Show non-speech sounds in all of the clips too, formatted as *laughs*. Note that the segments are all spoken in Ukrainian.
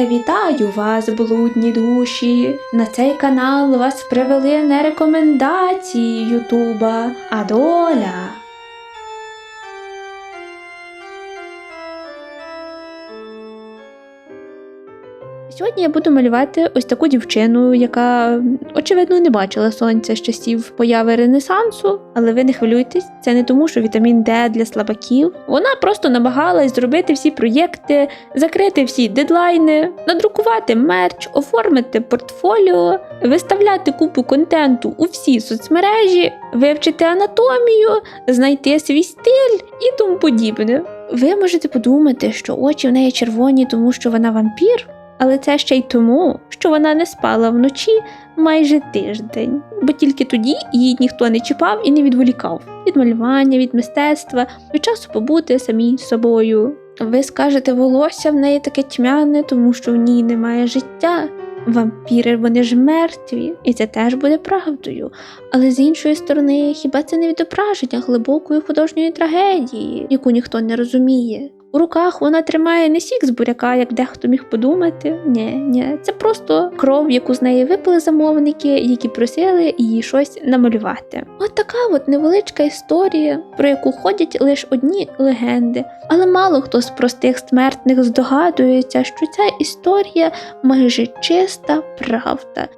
Вітаю вас, блудні душі! На цей канал вас привели не рекомендації Ютуба, а доля. Сьогодні я буду малювати ось таку дівчину, яка очевидно не бачила сонця з часів появи Ренесансу, але ви не хвилюйтесь, це не тому, що вітамін Д для слабаків. Вона просто намагалась зробити всі проєкти, закрити всі дедлайни, надрукувати мерч, оформити портфоліо, виставляти купу контенту у всі соцмережі, вивчити анатомію, знайти свій стиль і тому подібне. Ви можете подумати, що очі в неї червоні, тому що вона вампір. Але це ще й тому, що вона не спала вночі майже тиждень, бо тільки тоді її ніхто не чіпав і не відволікав від малювання, від мистецтва, від часу побути самій собою. Ви скажете, волосся в неї таке тьмяне, тому що в ній немає життя. Вампіри вони ж мертві, і це теж буде правдою. Але з іншої сторони, хіба це не відображення глибокої художньої трагедії, яку ніхто не розуміє? У руках вона тримає не сік з буряка, як дехто міг подумати. Ні, ні, це просто кров, яку з неї випили замовники, які просили її щось намалювати. От така от невеличка історія, про яку ходять лише одні легенди. Але мало хто з простих смертних здогадується, що ця історія майже чиста правда.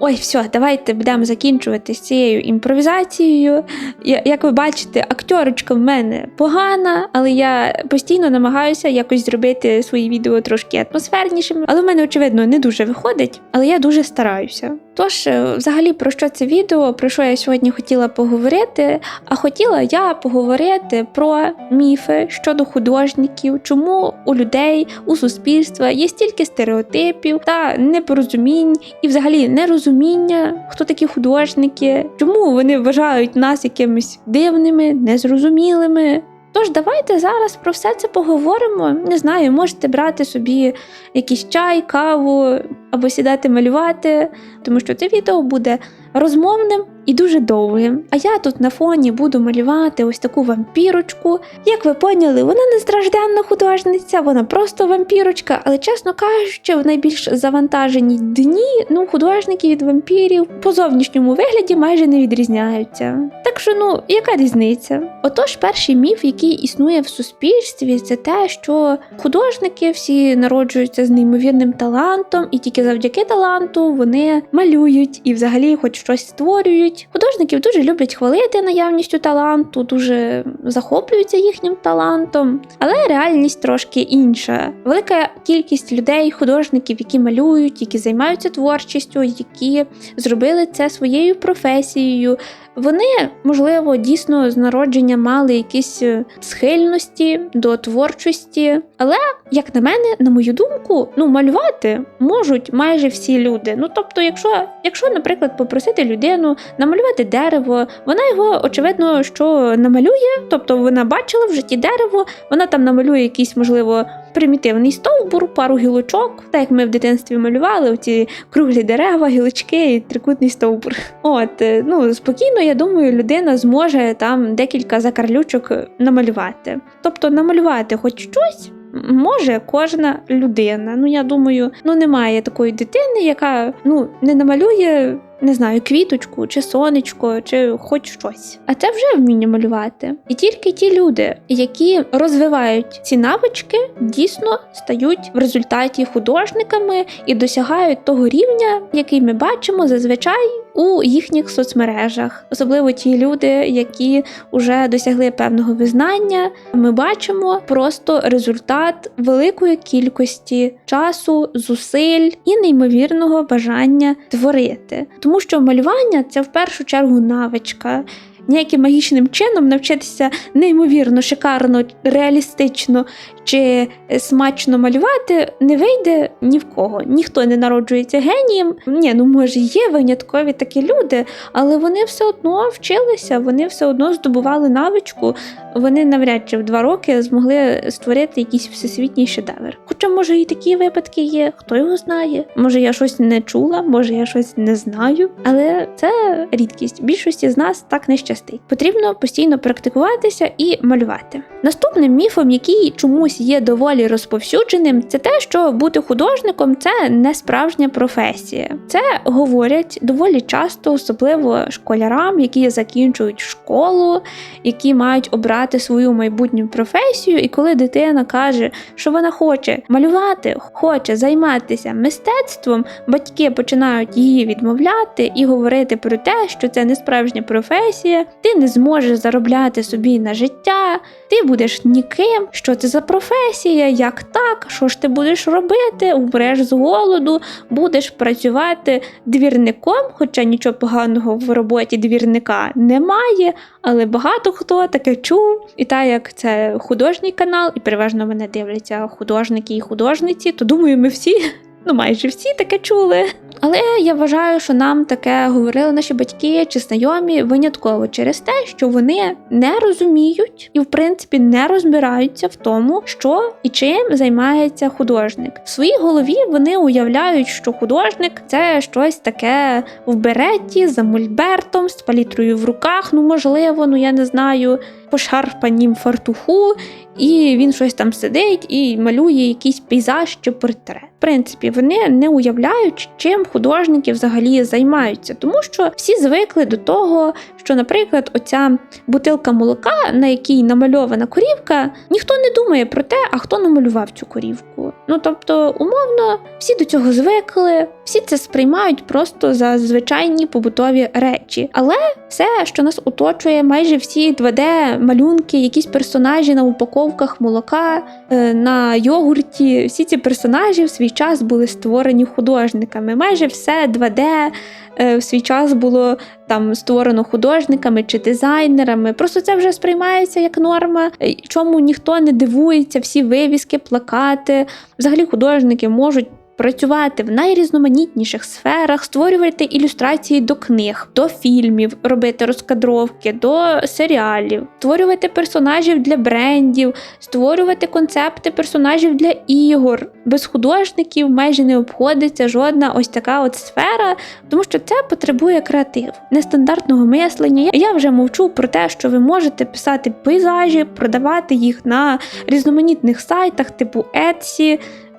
Ой, все, давайте будемо закінчувати з цією імпровізацією. Як ви бачите, акторочка в мене погана, але я постійно намагаюся якось зробити свої відео трошки атмосфернішими. Але в мене, очевидно, не дуже виходить, але я дуже стараюся. Тож, е, взагалі, про що це відео, про що я сьогодні хотіла поговорити? А хотіла я поговорити про міфи щодо художників, чому у людей, у суспільства є стільки стереотипів та непорозумінь і взагалі нерозуміння, хто такі художники, чому вони вважають нас якимись дивними, незрозумілими. Тож давайте зараз про все це поговоримо. Не знаю, можете брати собі якийсь чай, каву або сідати малювати, тому що це відео буде розмовним і дуже довгим. А я тут на фоні буду малювати ось таку вампірочку. Як ви поняли, вона не стражденна художниця, вона просто вампірочка, але чесно кажучи, в найбільш завантажені дні ну, художники від вампірів по зовнішньому вигляді майже не відрізняються. Так що, ну, яка різниця? Отож, перший міф, який існує в суспільстві, це те, що художники всі народжуються з неймовірним талантом, і тільки завдяки таланту вони малюють і взагалі хоч щось створюють. Художників дуже люблять хвалити наявністю таланту, дуже захоплюються їхнім талантом. Але реальність трошки інша. Велика кількість людей, художників, які малюють, які займаються творчістю, які зробили це своєю професією. Вони, можливо, дійсно з народження мали якісь е, схильності до творчості, але, як на мене, на мою думку, ну малювати можуть майже всі люди. Ну тобто, якщо, якщо, наприклад, попросити людину намалювати дерево, вона його очевидно що намалює, тобто вона бачила в житті дерево, вона там намалює якийсь, можливо, примітивний стовбур, пару гілочок, так як ми в дитинстві малювали, оці круглі дерева, гілочки і трикутний стовбур. От, е, ну спокійно, я думаю, людина зможе там декілька закарлючок намалювати. Тобто намалювати хоч щось. Може кожна людина. Ну я думаю, ну немає такої дитини, яка ну не намалює, не знаю, квіточку чи сонечко, чи хоч щось. А це вже вміння малювати. І тільки ті люди, які розвивають ці навички, дійсно стають в результаті художниками і досягають того рівня, який ми бачимо зазвичай у їхніх соцмережах, особливо ті люди, які вже досягли певного визнання. Ми бачимо просто результат великої кількості часу, зусиль і неймовірного бажання творити, тому що малювання це в першу чергу навичка. Ніяким магічним чином навчитися неймовірно, шикарно, реалістично чи смачно малювати не вийде ні в кого. Ніхто не народжується генієм. Ні, ну може є виняткові такі люди, але вони все одно вчилися, вони все одно здобували навичку. Вони навряд чи в два роки змогли створити якийсь всесвітній шедевр. Хоча, може, і такі випадки є, хто його знає. Може, я щось не чула, може я щось не знаю, але це рідкість. Більшості з нас так не щастить. Пощастить. Потрібно постійно практикуватися і малювати. Наступним міфом, який чомусь є доволі розповсюдженим, це те, що бути художником це не справжня професія. Це говорять доволі часто, особливо школярам, які закінчують школу, які мають обрати свою майбутню професію. І коли дитина каже, що вона хоче малювати, хоче займатися мистецтвом, батьки починають її відмовляти і говорити про те, що це не справжня професія, ти не зможеш заробляти собі на життя, ти будеш ніким. Що це за професія? Як так? Що ж ти будеш робити? Умреш з голоду, будеш працювати двірником, хоча нічого поганого в роботі двірника немає, але багато хто таке чув. І так як це художній канал, і переважно мене дивляться художники і художниці, то думаю, ми всі. Ну, майже всі таке чули. Але я вважаю, що нам таке говорили наші батьки чи знайомі винятково через те, що вони не розуміють і, в принципі, не розбираються в тому, що і чим займається художник. В своїй голові вони уявляють, що художник це щось таке в береті, за мольбертом, з палітрою в руках. Ну, можливо, ну я не знаю, по шарпанім фартуху, і він щось там сидить і малює якийсь пейзаж чи портрет. В принципі, вони не уявляють, чим художники взагалі займаються, тому що всі звикли до того, що, наприклад, оця бутилка молока, на якій намальована корівка, ніхто не думає про те, а хто намалював цю корівку. Ну тобто, умовно, всі до цього звикли, всі це сприймають просто за звичайні побутові речі. Але все, що нас оточує, майже всі 2D-малюнки, якісь персонажі на упаковках молока, е, на йогурті, всі ці персонажі в свій час були створені художниками. Майже все 2D е, в свій час було там створено художниками чи дизайнерами. Просто це вже сприймається як норма, е, чому ніхто не дивується, всі вивіски, плакати. Взагалі художники можуть. Працювати в найрізноманітніших сферах, створювати ілюстрації до книг, до фільмів, робити розкадровки, до серіалів, створювати персонажів для брендів, створювати концепти персонажів для ігор. Без художників майже не обходиться жодна ось така от сфера, тому що це потребує креативу, нестандартного мислення. Я вже мовчу про те, що ви можете писати пейзажі, продавати їх на різноманітних сайтах, типу Etsy,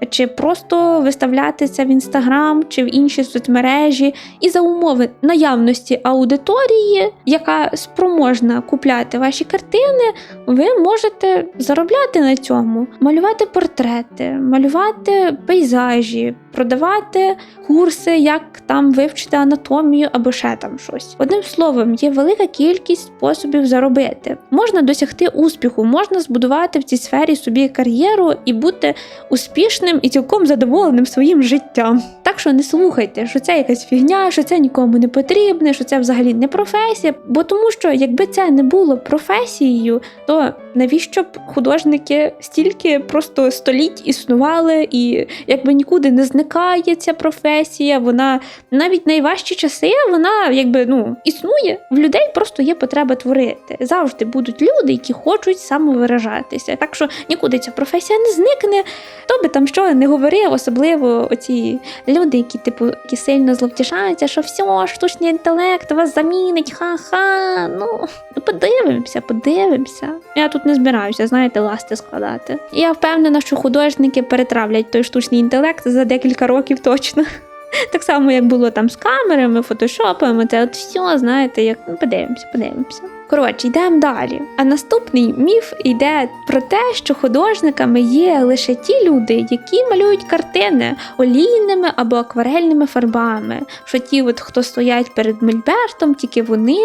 чи просто виставляти це в інстаграм чи в інші соцмережі, і за умови наявності аудиторії, яка спроможна купляти ваші картини, ви можете заробляти на цьому, малювати портрети, малювати пейзажі, продавати курси, як там вивчити анатомію або ще там щось. Одним словом, є велика кількість способів заробити. Можна досягти успіху, можна збудувати в цій сфері собі кар'єру і бути успішним і цілком задоволеним своїм життям. Так що не слухайте, що це якась фігня, що це нікому не потрібне, що це взагалі не професія. Бо тому, що якби це не було професією, то навіщо б художники стільки просто століть існували, і якби нікуди не зникає ця професія, вона навіть найважчі часи, вона якби ну існує. В людей просто є потреба творити. Завжди будуть люди, які хочуть самовиражатися. Так що нікуди ця професія не зникне. Хто би там що не говорив, особливо оці люди, які типу які сильно зловтішаються, що все, штучний інтелект вас замінить, ха-ха. Ну подивимося, подивимося. Я тут не збираюся, знаєте, ласти складати. І я впевнена, що художники перетравлять той штучний інтелект за декілька років точно. *laughs* Так само, як було там з камерами, фотошопами, це от все, знаєте, як ну, подивимося, подивимося. Коротше, йдемо далі. А наступний міф йде про те, що художниками є лише ті люди, які малюють картини олійними або акварельними фарбами. Що ті, от, хто стоять перед мольбертом, тільки вони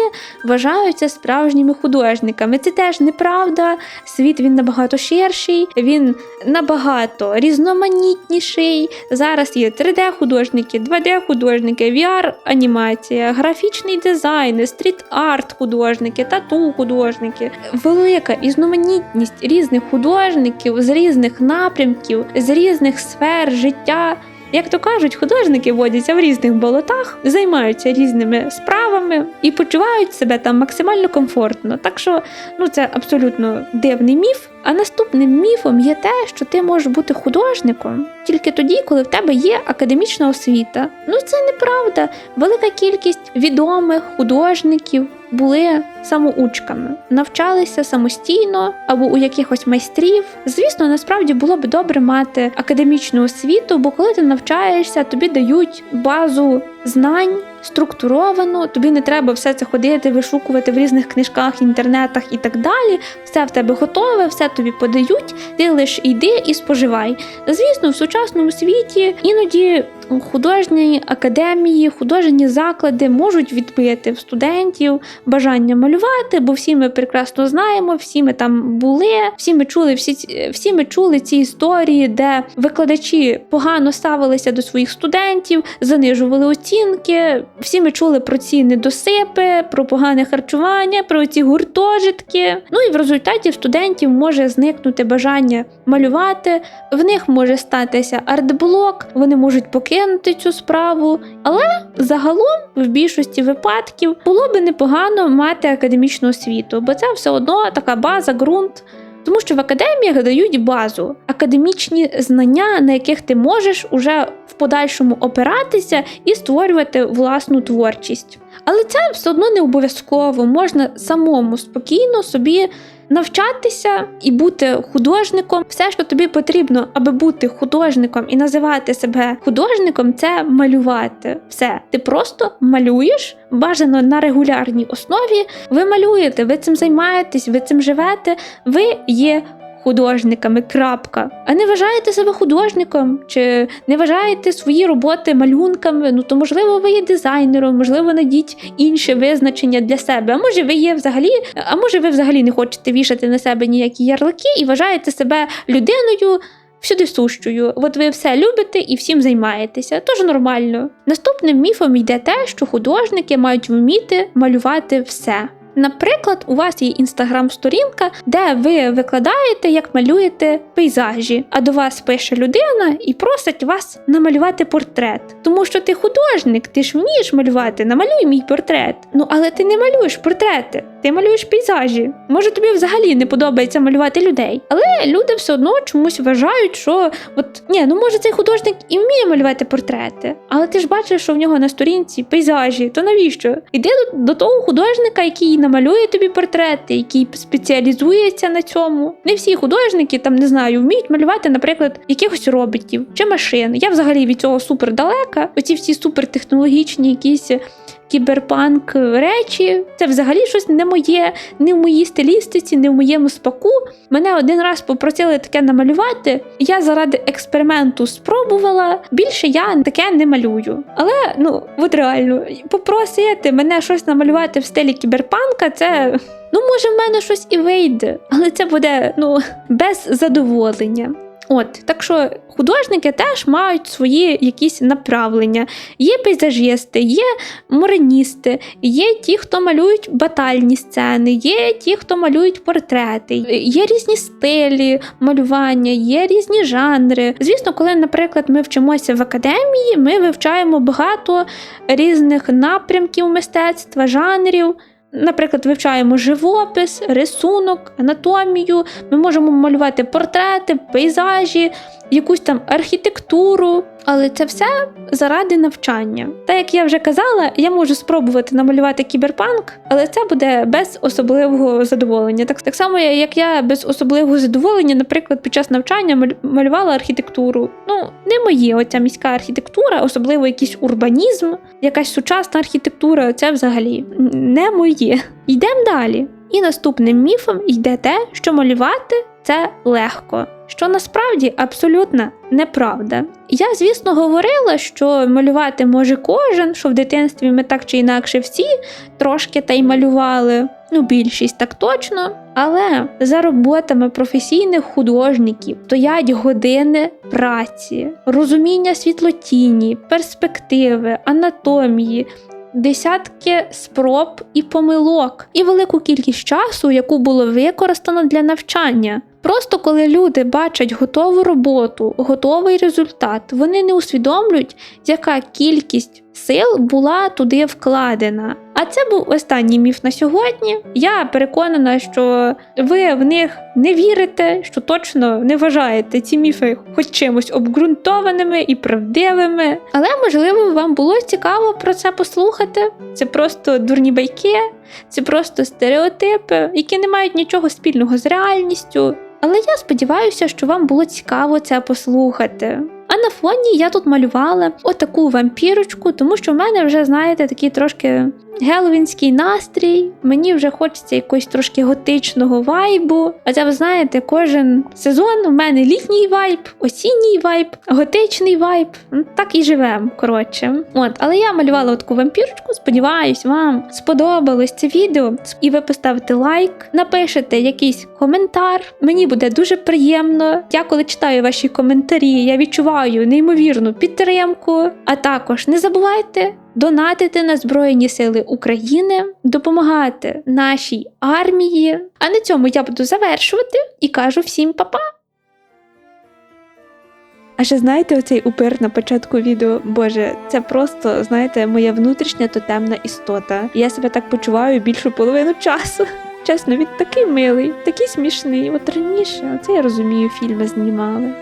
вважаються справжніми художниками. Це теж неправда. Світ він набагато ширший, він набагато різноманітніший. Зараз є 3D-художники, 2D-художники, VR-анімація, графічний дизайн, стріт-арт художники, тату художники. Велика різноманітність різних художників з різних напрямків, з різних сфер життя. Як то кажуть, художники водяться в різних болотах, займаються різними справами і почувають себе там максимально комфортно. Так що ну це абсолютно дивний міф. А наступним міфом є те, що ти можеш бути художником тільки тоді, коли в тебе є академічна освіта. Ну це неправда. Велика кількість відомих художників були самоучками, навчалися самостійно або у якихось майстрів. Звісно, насправді було б добре мати академічну освіту, бо коли ти навчаєшся, тобі дають базу знань. Структуровано, тобі не треба все це ходити, вишукувати в різних книжках, інтернетах і так далі. Все в тебе готове, все тобі подають. Ти лише йди і споживай. Звісно, в сучасному світі іноді художні академії, художні заклади можуть відбити в студентів бажання малювати, бо всі ми прекрасно знаємо, всі ми там були, всі ми чули всі, всі ми чули ці історії, де викладачі погано ставилися до своїх студентів, занижували оцінки. Всі ми чули про ці недосипи, про погане харчування, про ці гуртожитки. Ну і в результаті в студентів може зникнути бажання малювати, в них може статися артблок, вони можуть покинути цю справу. Але загалом, в більшості випадків, було би непогано мати академічну освіту, бо це все одно така база, ґрунт. Тому що в академіях дають базу, академічні знання, на яких ти можеш уже в подальшому опиратися і створювати власну творчість. Але це все одно не обов'язково, можна самому спокійно собі навчатися і бути художником. Все, що тобі потрібно, аби бути художником і називати себе художником, це малювати. Все, ти просто малюєш, бажано на регулярній основі. Ви малюєте, ви цим займаєтесь, ви цим живете, ви є. Художниками, крапка. А не вважаєте себе художником, чи не вважаєте свої роботи малюнками? Ну то можливо, ви є дизайнером, можливо, знайдіть інше визначення для себе. А може, ви є взагалі, а може, ви взагалі не хочете вішати на себе ніякі ярлики і вважаєте себе людиною всюди сущою. От ви все любите і всім займаєтеся. Тож нормально. Наступним міфом йде те, що художники мають вміти малювати все. Наприклад, у вас є інстаграм-сторінка, де ви викладаєте, як малюєте пейзажі, а до вас пише людина і просить вас намалювати портрет. Тому що ти художник, ти ж вмієш малювати, намалюй мій портрет. Ну але ти не малюєш портрети, ти малюєш пейзажі. Може тобі взагалі не подобається малювати людей. Але люди все одно чомусь вважають, що от ні, ну може цей художник і вміє малювати портрети, але ти ж бачиш, що в нього на сторінці пейзажі, то навіщо? Іди до, до того художника, який намалює тобі портрети, який спеціалізується на цьому. Не всі художники там не знаю, вміють малювати, наприклад, якихось роботів чи машин. Я взагалі від цього супер далека. Оці всі супертехнологічні якісь. Кіберпанк речі, це взагалі щось не моє, не в моїй стилістиці, не в моєму спаку. Мене один раз попросили таке намалювати. Я заради експерименту спробувала. Більше я таке не малюю. Але ну от реально, попросити мене щось намалювати в стилі кіберпанка, це ну може в мене щось і вийде, але це буде ну *laughs* без задоволення. От, так що художники теж мають свої якісь направлення. Є пейзажісти, є мореністи, є ті, хто малюють батальні сцени, є ті, хто малюють портрети, є різні стилі малювання, є різні жанри. Звісно, коли, наприклад, ми вчимося в академії, ми вивчаємо багато різних напрямків мистецтва, жанрів. Наприклад, вивчаємо живопис, рисунок, анатомію. Ми можемо малювати портрети, пейзажі, якусь там архітектуру, але це все заради навчання. Та як я вже казала, я можу спробувати намалювати кіберпанк, але це буде без особливого задоволення. Так, так само, як я без особливого задоволення, наприклад, під час навчання малювала архітектуру. Ну, не моє оця міська архітектура, особливо якийсь урбанізм, якась сучасна архітектура це взагалі не моє. Йдемо далі. І наступним міфом йде те, що малювати це легко, що насправді абсолютно неправда. Я, звісно, говорила, що малювати може кожен, що в дитинстві ми так чи інакше всі трошки та й малювали. Ну, більшість так точно. Але за роботами професійних художників стоять години праці, розуміння світлотіні, перспективи, анатомії, десятки спроб і помилок, і велику кількість часу, яку було використано для навчання. Просто коли люди бачать готову роботу, готовий результат, вони не усвідомлюють, яка кількість сил була туди вкладена. А це був останній міф на сьогодні. Я переконана, що ви в них не вірите, що точно не вважаєте ці міфи хоч чимось обґрунтованими і правдивими. Але можливо вам було цікаво про це послухати. Це просто дурні байки, це просто стереотипи, які не мають нічого спільного з реальністю. Але я сподіваюся, що вам було цікаво це послухати. А на фоні я тут малювала отаку вампірочку, тому що в мене вже, знаєте, такий трошки геловінський настрій. Мені вже хочеться якогось трошки готичного вайбу. А це ви знаєте, кожен сезон у мене літній вайб, осінній вайб, готичний вайб. Ну, Так і живемо, коротше. От, але я малювала таку вампірочку. Сподіваюсь, вам сподобалось це відео. І ви поставите лайк, напишете якийсь коментар. Мені буде дуже приємно. Я коли читаю ваші коментарі, я відчуваю неймовірну підтримку. А також не забувайте донатити на Збройні Сили України, допомагати нашій армії. А на цьому я буду завершувати і кажу всім па-па! А ще знаєте, оцей упир на початку відео, боже, це просто, знаєте, моя внутрішня тотемна істота. Я себе так почуваю більшу половину часу. Чесно, він такий милий, такий смішний. От раніше, оце я розумію, фільми знімали.